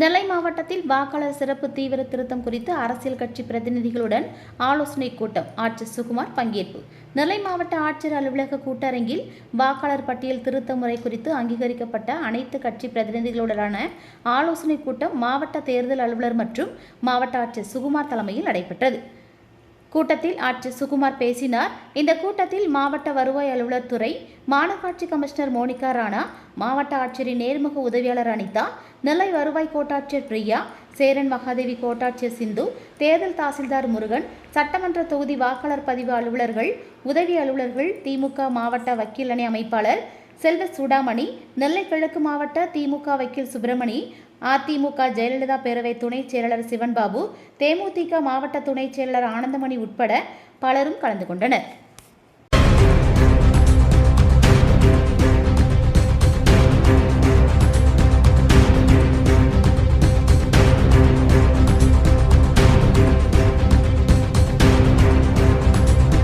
நெல்லை மாவட்டத்தில் வாக்காளர் சிறப்பு தீவிர திருத்தம் குறித்து அரசியல் கட்சி பிரதிநிதிகளுடன் ஆலோசனை கூட்டம். ஆட்சியர் சுகுமார் பங்கேற்பு. நெல்லை மாவட்ட ஆட்சியர் அலுவலக கூட்டரங்கில் வாக்காளர் பட்டியல் திருத்த முறை குறித்து அங்கீகரிக்கப்பட்ட அனைத்து கட்சி பிரதிநிதிகளுடனான ஆலோசனை கூட்டம் மாவட்ட தேர்தல் அலுவலர் மற்றும் மாவட்ட ஆட்சியர் சுகுமார் தலைமையில் நடைபெற்றது. கூட்டத்தில் ஆட்சியர் சுகுமார் பேசினார். இந்த கூட்டத்தில் மாவட்ட வருவாய் அலுவலர் துறை மாநகராட்சி கமிஷனர் மோனிகா ராணா மாவட்ட ஆட்சியரின் நேர்முக உதவியாளர் அனிதா நெல்லை வருவாய் கோட்டாட்சியர் பிரியா சேரன் மகாதேவி கோட்டாட்சியர் சிந்து தேர்தல் தாசில்தார் முருகன் சட்டமன்ற தொகுதி வாக்காளர் பதிவு அலுவலர்கள் உதவி அலுவலர்கள் திமுக மாவட்ட வக்கீல் அணி அமைப்பாளர் செல்வ சூடாமணி நெல்லை கிழக்கு மாவட்ட திமுக வக்கீல் சுப்பிரமணி அதிமுக ஜெயலலிதா பேரவை துணைச் செயலாளர் சிவன்பாபு தேமுதிக மாவட்ட துணைச் செயலாளர் ஆனந்தமணி உட்பட பலரும் கலந்து கொண்டனர்.